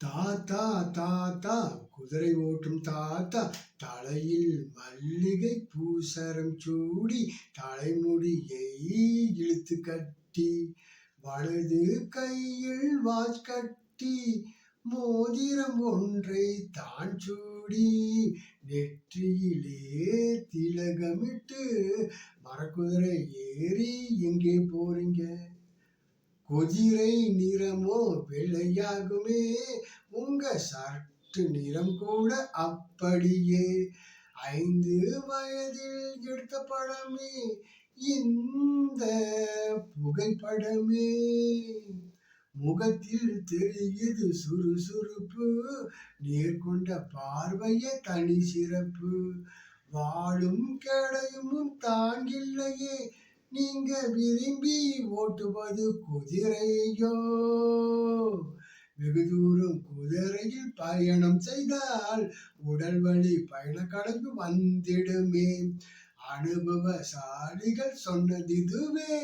தாத்தா தாத்தா குதிரை ஓட்டும் தாத்தா தலையில் மல்லிகை பூசரம் சூடி தலைமுடியை இழுத்து கட்டி வலது கையில் வாஜ் கட்டி மோதிரம் ஒன்றை தான் சூடி நெற்றியிலே திலகமிட்டு மரக்குதிரை ஏறி எங்கே போறீங்க? குதிரை நிறமோ வெள்ளையாகுமே. உங்க சர்ட்டு நிறம் கூட அப்படியே. ஐந்து வயதில் எடுத்த படமே. இந்த புகைப்படமே. முகத்தில் தெரியுது சுறுசுறுப்பு. நேர்கொண்ட பார்வைய தனி சிறப்பு. வாழும் கடையும் தாங்கில்லையே. நீங்க விரும்பி ஓட்டுவது குதிரையோ? வெகு தூரம் குதிரையில் பயணம் செய்தால் உடல் வழி பயண கலந்து வந்திடுமே. அனுபவசாலிகள் சொன்னது இதுவே